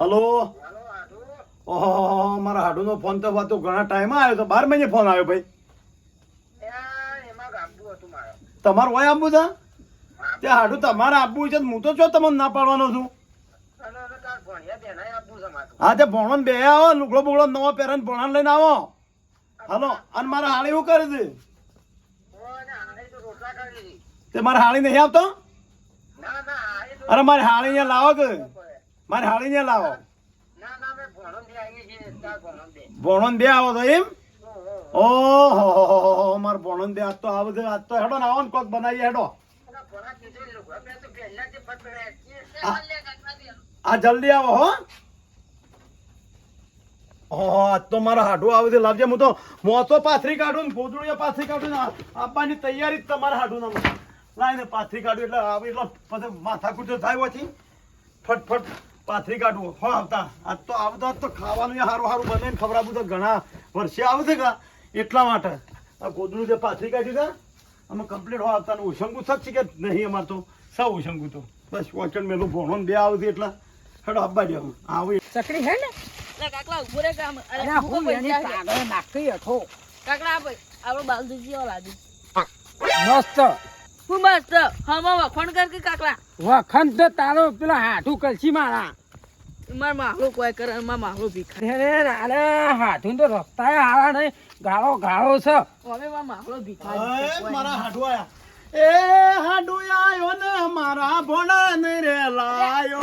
Hello? ઓહો મારા હાડુનો phone તો વાતો ઘણા ટાઈમ આવ્યો તો બાર મહિને ફોન આવ્યો ભાઈ. તમારું હોય આપવું છે ત્યાં હાડું તમારે આપવું છે તો હું તો છો તમને ના પાડવાનો છું? હા તે ભણવાનું બે આવો લુગડો બુગડો નવો પહેરીને ભણવા લઈને આવો. હલો અને મારા હાળી એવું કરે છે તે મારા હાળી નહીં આવતો? અરે મારી હાળી અહીંયા લાવો કે. મારી હાળી ને લાવો ભણો બે આવો તો એમ? ઓહો માર ભણો બે આજ તો છે આજ તો હેડો ને આવો ને કોક બનાવીએ હેડો. આ જલ્દી આવો હો. આજ તો મારા હાડું આવે છે લાવજે. હું તો મોતો પાથરી કાઢું ને ભોજડીએ પાથરી કાઢું આપવાની તૈયારી જ તમારા હાડું ના લાવીને પાથરી કાઢું એટલે આવે એટલે પછી માથા કૂટો થાય પછી ફટફટ પાથરી કાઢવું હો આવતા. આજ તો આવતા તો ખાવાનું સારું સારું બને ને ખવડાવવું તો ઘણા વર્ષે આવશે છે કા એટલા માટે. આ ગોદડું જે પાથરી કાઢ્યું છે અમે કમ્પ્લીટ હો આવતા ને ઉશંગુ કે નહીં અમારે તો. સૌ ઉશંગુ તો. બસ વચન મેલું ભણો બે આવતી એટલા. હેડો આપવા દે આવું ચકડી હે ને? કાકલા ઊભો રે કામ અરે અરે હું એની કાગળ નાખી હતો કાકલા ભાઈ આપણો બાલદીજી ઓલા લાદી મસ્ત. હું મસ્ત. હમા વખણ કર કે કાકલા? વખણ તો તારો પેલા હાથું કલસી મારા. માર માહલો કોઈ કરે માર માહલો ભીખા અરે અરે હાથું તો રસ્તા હારા નહીં ગાળો ગાળો છે હવે માર માહલો ભીખા મારા હાડુ આયા એ હાડુ આયો ને મારા ભોણા ને રે લાયો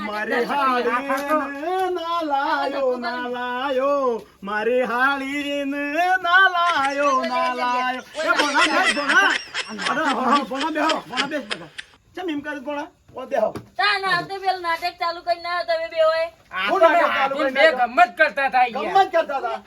મારી હાળી ના લાયો ના લાયો મારી હાળી ને ના લાયો ના લાયો એ ભોણા ભાઈ ભોણા અરે હો હો ભોણા બેહો ભોણા બેસ બેઠો ચમ એમ કરે ભોણા ઓ બેહો? તા ના તે પેલ નાટક ચાલુ કરી ના તમે બે હોય હું નાટક ચાલુ કરી બે ગમત કરતા હતા ગમત કરતા હતા.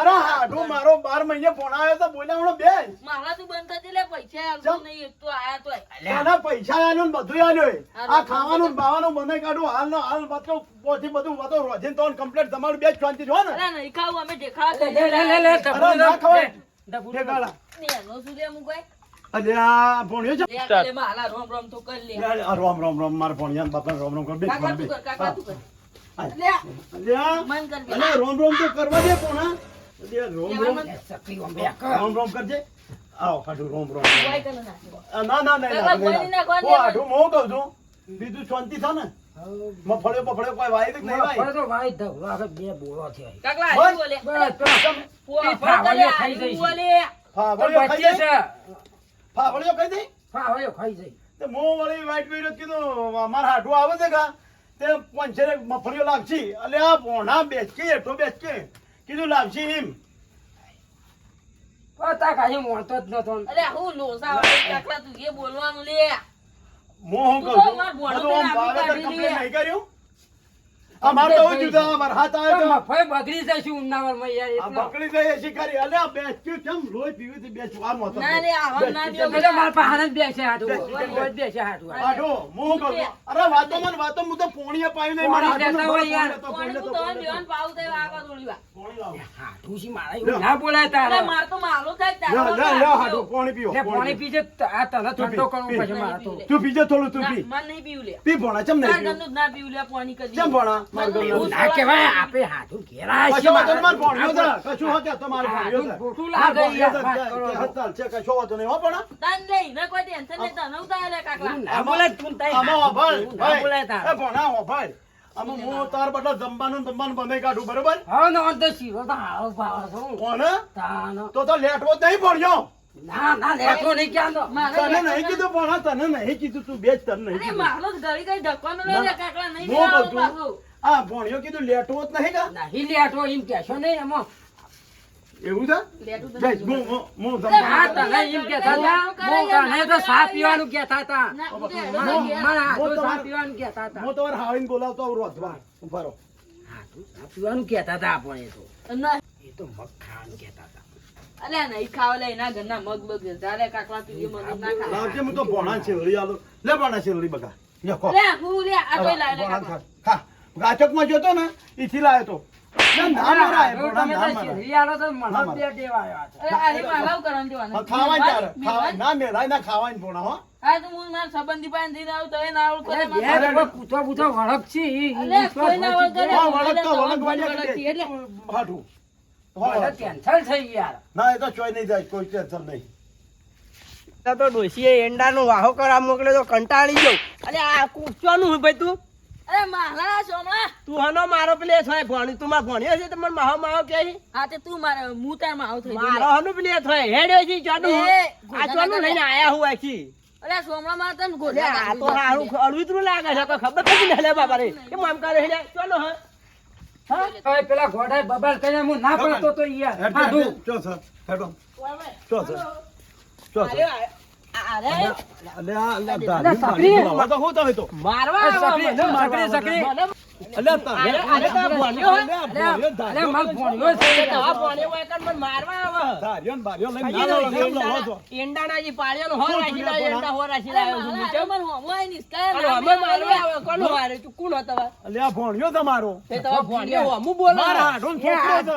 અરે હાડુ મારો બાર મહિને ભોણા તો બોલ્યા હમણાં બેસ માહલા તું બંધ કરી લે પૈસા આવતો નહીં એક તો આયા તોય. આના પૈસા આલ્યો બધું આલ્યો આ ખાવાનું ને બાવાનું બંને કાઢું હાલ નો હાલ બધું પોથી બધું બધું રોજીન તો કમ્પ્લીટ તમારું બે જ શાંતિ જો ને. અરે નહીં ખાવું અમે દેખાવા લે લે લે લે ના ખવાય. ડબુ. બે ગાળા. એનો શું લે મુકાય અરે આ ભણ્યો છે. રોમ રોમ તો કરી લે. આ રોમ રોમ રોમ મારા ભણિયા બાપા રોમ રોમ કર. બે કાકા તું કર કાકા તું કર. અરે આ, મન કર બે. અરે રોમ રોમ તો કરવા દે કોના અરે રોમ રોમ. ચકડી ઓમ બે કર. રોમ રોમ કરજે. આવો હાડું રોમ રોમ. કોઈ કને નાખી. આ ના ના ના કાકા, ના, કોઈ ના. ના, કોઈ હું ના. હાડું કહું છું. બીજું શાંતિ છે ને મફળ્યો બફળ્યો કોઈ વાય કે નહીં વાય તો ભાઈ ધવલો આગળ બે બોલો થયા કાકલા બોલે. બસ પેલા ફુવા, ખાઈ જઈશ. ફાવળિયો ખાઈ બચે છે ખાઈ જાય ફાવડીઓ ખાઈ જાય તે મોં વળી વાઈટ કર્યો કીધું અમારા હાડું આવે છે કા તે પંચરે મફળીઓ લાગશી. એટલે આ ભોણા બેસકે એટલો બેસકે કીધું લાવશી એમ. પતા કાંઈ મળતો જ નતો. અરે હું લોસા તું બોલવાનું લે. મોં હું કહું તો આમ નહીં કર્યું? અમાર તો જુદા અમાર હાથ આવે તો. મફાઈ બગડી જશે ઉનાવરમાં યાર આ એટલો. બકડી ગઈ હશે ખરી અલે બેસ્યું કેમ લોહી પીવી હતી બેસવાનું હતું ના રે, આવા ના દ્યો. એટલે મારા પાસે જ બેસે હાથું રોજ બેસે હાથું આઠો મોં કહું અરે વાતો મને વાતો હું તો પોણીએ પાયું નહીં. મારા પોણી હાથમાં યાર. પોણી તો, કોને પોણી હું તો, તમને પોણી તો. દેવાનું પાવું તે આગળ થોડી વાર. પોણી લાવો. હાથું શી મારા એવું ના બોલાય તારે. માર તો માલો થાય લે, તારો. લે, લે, પોણી પીવો, પોણી પાણી પીવો. પીજે આ તને તું ઠંડો પી, પછી મારા તો. તું પીજે થોડું તું પી. મને નહીં પીવું લે. પી ભોણા ચમ નહીં ના પીવું? લે પાણી કરી ચમ ભોણા. એવું ના કહેવાય હાથું છે કશો હોતે ખોટું લાગે યાર, છે. કશો નહીં, હો? તાન નહીં ને કોઈ ટેન્શન નહીં તને ઉતારે લે કાકલા ના બોલાય તું તારી આમાં હાથું હોભાળ, એવું ના ભાઈ. બોલાય તારે. એ ભોણા હોભાળ. આમાં હું તાર બદલે જમવાનું જમવાનું બનાવી કાઢું, બરોબર? હવે નો તો શીરો તો હારો ભાવે છે. કોને? તાનો. તો તો લેટવો નહીં ભોણિયો. ના ના લેતો નહીં ક્યાં તને નહીં કીધું ભોણા, તને નહીં કીધું, તું બે તને નહીં મારો ઘડી હું. આ ભણ્યો કીધું લેટવો જ નહીં કા? નહીં લેટવો એમ કહેશો નહીં એમાં. એવું છે? પીવાનું કેતા હતા. આપણે તો ના, એ તો મગ ખાવાનું કહેતા હતા. અલ્યા નહીં ખાવા લે એના ઘરના મગ બગ ઝાલે કાકલા તું મગ ના ખા લાવજે, હું તો ભોણા છેલ્લી આલું. લે ભોણા છેલ્લી બકા. લે, હું લે આ કોઈ લાવે લે ખા. ગાચકમાં જોતો ને ઈથી લાયો તો. સંબંધી પાસે આવું તો એ ના આવડે તો અરે એ બે મારે- ડબ્બા પૂછો પૂછો વળગ છે ઈ- ઈ- અલે, ઈ તો કોઈ ના ભોજી વળગે દે. હા, વળગ તો એટલે વળગ વાળ્યા વળગ કે એટલે. હાઠું. મને હો. કેન્સલ થઈ યાર ના એ તો ચોય નહીં જાય કોઈ ટેન્શન નહીં. તો ડોસીએ એંડાનો વાહો કરવા મોકલે તો કંટાળી જવું અરે આ કૂચવાનું હોય ભાઈ તું? અરે મારા સોમલા. તું હનો મારો પેલે થાય ભણી તું માર ભણ્યો છે મને માહો માહો કે આ હા તે તું મારે હું તાર માવ થઈ મારો હનો પેલે થાય હેડ્યો છે એ, આ ગોધરા લઈને આયા હું આખી. અરે સોમલા માં તને અરે આ તો હારું અળવિતરું લાગે છે તો ખબર ના લે બાબા રે. કે મામ કરે હે ચાલો હા. હા? પેલા ઘોડાએ બબાલ કરીને હું ના પડતો તો યાર. હેડ, હા, તું. ચો સર, હેડો. ચો સર. ચો સર. ભણ્યો તમારો.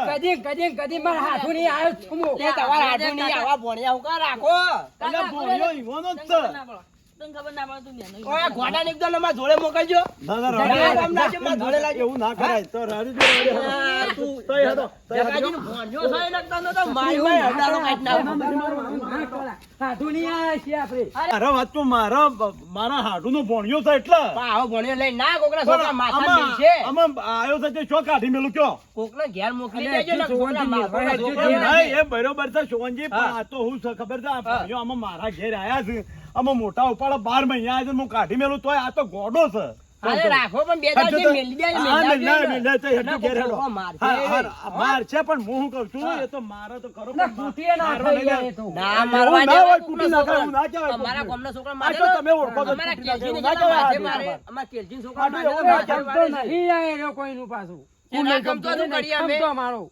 કદી કદી કદી મારા હાથું નહીં આવ્યો છું તમારા હાડું નહીં, આવા ભણ્યા રાખો? ભણ્યો ઈવાનો જ છે. તને ખબર ના પડે તું બેનો કોઈ આ ઘોડાને એકદમ અમારા જોડે મોકલજો. ના, ના, જગાજી ના છે, મારા જોડે લાવજો. એવું ના કરાય. તો રાડે તોય મારી મારી હડારો ના આપણે. વાત તો મારા મારા ભણ્યો છે એટલે. પણ આવો ભણ્યો ના છોકરા માથા આયો છે. તે શો કાઢી મેલું કયો? કોકને ઘેર મોકલી દેજો ને માથા એ બરોબર છે શોભનજી પણ આ તો હું ખબર છે આ ભણ્યો આમાં મારા ઘેર આયા છે. આમાં મોટા ઉપાડો બાર મહિના આજે હું કાઢી મેલું તોય આ તો ગોડો છે રાખો પણ બે મારશે. પણ હું શું એ તો મારે તો ના, મારવા. ના કહેવાય અમારા ગામના છોકરા મારે તો તમે ઓળખો અમારા કેલજીને ના કહેવાય. અમારા કેલજીના છોકરા મારે. નહીં કોઈનું પાછું. અમે.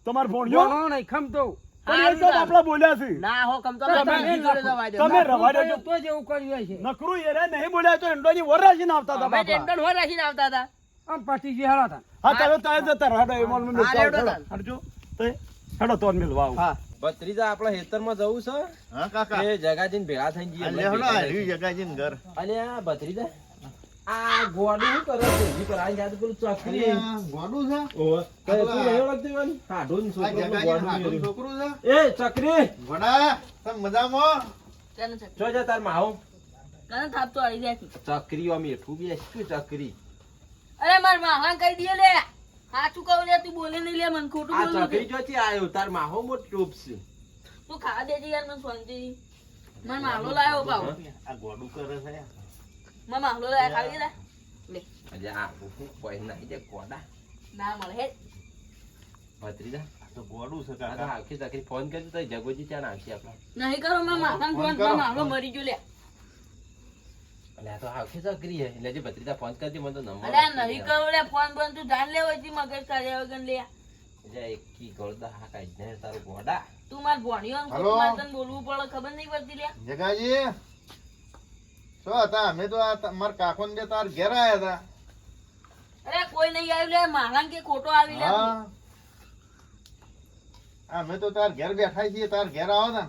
તમારે ભણ્યો નહીં, ખમતો. તો બોલ્યા છે ના હો કમતો તો તો તમે બીજી જોડે જવા દો. તમે રવા દેજો. તો જ કર્યું હશે. નકરું એ નહીં બોલ્યા તો એંડોની વર રાખીને આવતા હતા અમે બાપડા. ટેન્ડર હોય આવતા હતા આમ પતી ગયું, હાલો તાન. હા તમે તમે જતા રહો, હેડો, એ મોલમાં હા, હેડો હેડો. તાન. હેડજો. તો હેડો તો જ મિલવા આવું. હા. ભત્રીજા આપણા ખેતરમાં જવું છે હા કાકા એ જગાજીને ભેગા થઈને જઈએ જગાજીને ઘર અલ્યા બત્રીજા ભત્રીજા આ ગોડું શું કરે છે? હજી પર આ યાદ પેલું ચકરી ગોડું છે? ઓવે. તો તું નહીં ઓળખતી હોય હાડું ને આ છોકરાનું જગાજીને ગોડું છોકરું છે? એ ચકરી વડા તમે મજામાં? તને જો તાર માહો તને થાપતો આવી જાય ચકરી આમ એઠું બી શું ચકરી? અરે માર માહા કરી દે લે. સાચું કહું લે તું બોલે નહીં લે મને ખોટું આ ચકરી જોથી આવ્યો તાર માહો મોટ ટોપ છે. તું ખા દેજે યાર મને શાંતિ. મને માહલો લાયો બાવ આ ગોડું કરે છે. માહલો લાયો ખાલી લે લે અજે આ ઉભું કોઈ નાખી દે કોડા ના મળે હે ભત્રીજા આ તો ગોડું છે આ તો કાકા આખી ફોન કર્યો તો જગોજી ત્યાં નાખી આપણે નહીં કરો મારા માથાને ફોન ફોન કરો. મારો મરી ગયો લે એટલે હે જે ભત્રીજા ફોન કરતી મને તો નંબર નહીં કરો લે ફોન બંધ તું જાણ લે હોય મગજ કાર્ય વગર લે એટલે એકી ગળદા હા કાઢી ને તારું ગોડા તું માર ભણ્યો ને. તને બોલવું પડે ખબર નહીં પડતી લે જગાજી શું હતા અમે તો આ તમારા કાકો ને તાર ઘેર આયા હતા અરે કોઈ નહીં આવ્યું લે મારા કે ખોટો આવી લે. અમે તો તાર ઘેર બેઠા છીએ તાર ઘેર આવો તા.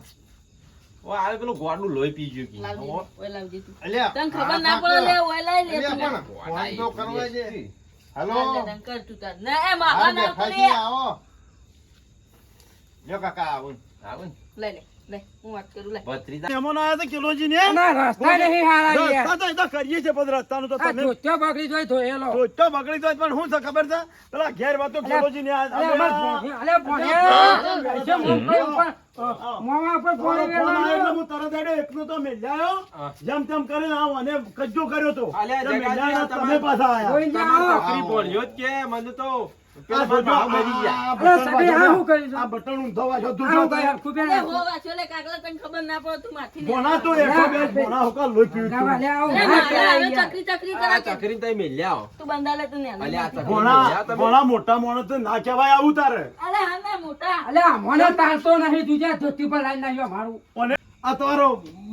ઓ આ પેલું ગોડનું લોહી પી ગયું કી. લાવજે તું. અલ્યા તને ખબર ના પડે લે ઓય લાઈ લે પણ ફોન તો કરવા છે હાલો. તને કર તું તાર. ના એ હા ના બેઠા આવો. જો કાકા આવો. ને. આવો લે. લે લે હું વાત કરું લે ભત્રીજા મહેમાન આયા હતા કિલોજી ને ના, રસ્તા નહીં હારા યાર. રસ્તા તો કરીએ છીએ પણ રસ્તાનું તો તમે ધોતિયો બગડી જોઈ ધોયેલો. તો બગડી જાય પણ શું છે ખબર છે પેલા ઘેર વાતો કિલોજી ને આ- અલે, અમાર ભોંય- અલે, ભોંયા. એસે પર ઉપર, અ, મોંમાં ઉપર ફોન આવ્યો હું તરત હેડ્યો, એકનો તો મેલ્યાયો. જેમ તેમ કરીને આવો અને કજ્જો કર્યો તો તમે પાછા આયા. મને કઈ ના આવું કરે. તું મોટા માણસ ના કહેવાય આવું તારે. મને તાણતો નહીં, તુજા ધોતી પર લાઈન નાખ્યો મારું. અને આ તમારો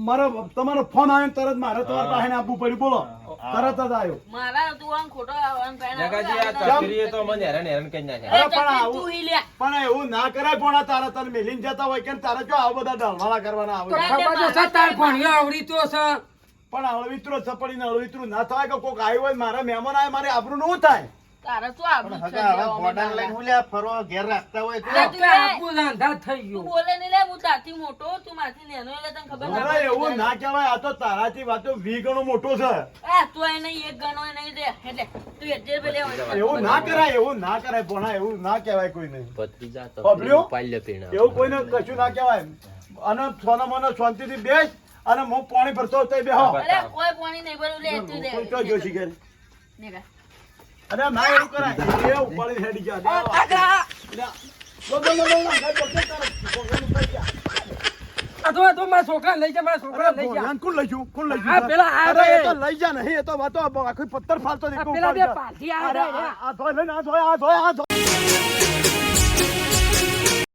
મારો તમારો ફોન આવ્યો તરત મારે તમારે પાસે આપવું પડ્યું બોલો. તરત જ આવ્યો મારા તું આમ ખોટો આમ જગાજી આ ચકરીએ તો મને હેરાન હેરાન કરી નાખ્યા પણ આવું- તું ઈ લ્યા. પણ એવું ના કરાય પણ આ તારા તને મેલીન જતા હોય કે તારે જો આ બધા ઢળવાળા કરવાના આવે ખબર તો છે તાર આવડી તો છે. પણ હળવિત્રો સપડીને હળવિત્રો ના થાય કે કોક આવ્યો હોય મારા મહેમાન આવે મારે આપણું નું થાય. તારે શું આબરૂ છે લેવા ગોડાને લઈને હું લ્યા ફરવા ઘેર રાખતા હોય તો. અરે તો થઈ તું બોલે નહીં લે હું તારથી મોટો તું મારથી નેનો એટલે તને ખબર ના એવું ના કહેવાય આ તો તારાથી વાતો વી ગણો મોટો છે. એ તું એ નહીં એક ગણો નહીં દે એટલે તું એટલે પેલે એવું ના કરાય એવું ના કરાય પણ એવું ના કહેવાય કોઈ નહીં. ભત્રીજા તો પબલ્યો? પાલ્ય પીણા. એવું કોઈને કશું ના કહેવાય. અને સોના મોનો શાંતિથી બેસ અને હું પાણી ભરતો તો બેહો. અરે કોઈ પાણી નહીં ભરું લે તું દે કોઈ કયો જોશી ઘેર. નીકળ. અરે ના એવું કરાય એ ઉપાડી હેડી જા કાકા! લો, લો, લો, લો. આ તો તો મારા છોકરા લઈ જા મારા છોકરા લઈ જા કોણ લઈ ગયું? કોણ લઈ આ પેલા આ અરે તો લઈ જા નહીં એ તો વાતો આખી પથ્થર ફાલતો દેખો પેલા બે જા. આ અરે આ- આ ધોય લઈને આ ધોય આ ધોય આ ધોય